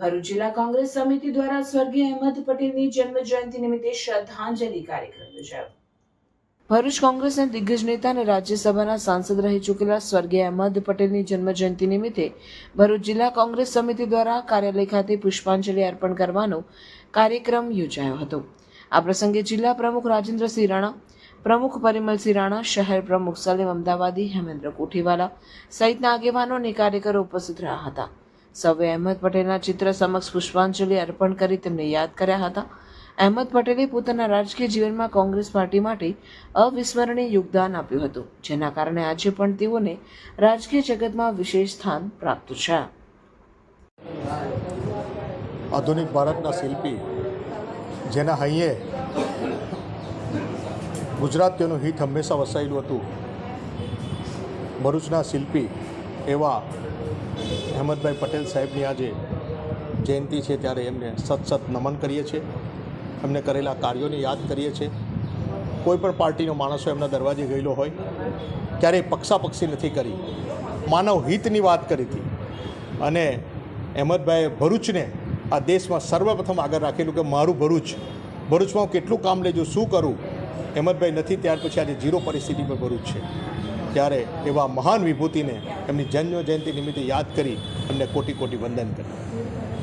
ભરૂચ જિલ્લા કોંગ્રેસ સમિતિ દ્વારા સ્વર્ગીય અહેમદ પટેલની જન્મ જયંતિ નિમિત્તે શ્રદ્ધાંજલિ કાર્યક્રમ યોજાયો. ભરૂચ કોંગ્રેસના દિગ્ગજ નેતા અને રાજ્યસભાના સાંસદ રહી ચૂકેલા સ્વર્ગીય અહેમદ પટેલની જન્મ જયંતિ નિમિત્તે ભરૂચ જિલ્લા કોંગ્રેસ સમિતિ દ્વારા કાર્યાલય ખાતે પુષ્પાંજલિ અર્પણ કરવાનો કાર્યક્રમ યોજાયો હતો. આ પ્રસંગે જિલ્લા પ્રમુખ રાજેન્દ્રસિંહ રાણા, પ્રમુખ પરિમલસિંહ રાણા, શહેર પ્રમુખ સલીમ અમદાવાદી, હેમેન્દ્ર કોઠીવાલા સહિતના આગેવાનો અને કાર્યકરો ઉપસ્થિત રહ્યા હતા. સૌએ અહેમદ પટેલના ચિત્ર સમક્ષ પુષ્પાંજલિ અર્પણ કરી તેમને યાદ કર્યા હતા. અહેમદ પટેલે પોતાના રાજકીય જીવનમાં કોંગ્રેસ પાર્ટી માટે અવિસ્મરણીય યોગદાન આપ્યું હતું, જેના કારણે આજે પણ તેઓને રાજકીય જગતમાં વિશેષ સ્થાન પ્રાપ્ત છે. આધુનિક ભારતના શિલ્પી, જેના હૈયે ગુજરાતીઓનું હિત હંમેશા વસાયેલું હતું. ભરૂચના શિલ્પી એવા અહેમદભાઈ પટેલ સાહેબની આજે જયંતિ છે ત્યારે એમને સત સત નમન કરીએ છીએ. એમને કરેલા કાર્યોને યાદ કરીએ છીએ. કોઈપણ પાર્ટીનો માણસો એમના દરવાજે ગયેલો હોય, ક્યારેય પક્ષાપક્ષી નથી કરી. માનવ હિતની વાત કરી હતી. અને અહેમદભાઈએ ભરૂચને આ દેશમાં સર્વપ્રથમ આગળ રાખેલું કે મારું ભરૂચ, ભરૂચમાં હું કેટલું કામ લેજો, શું કરું? અહેમદભાઈ નથી, ત્યાર પછી આજે ઝીરો પરિસ્થિતિ પર ભરૂચ છે. ત્યારે એવા મહાન વિભૂતિને એમની જન્મ જયંતિ નિમિત્તે યાદ કરી એમને કોટી કોટી વંદન કર્યું.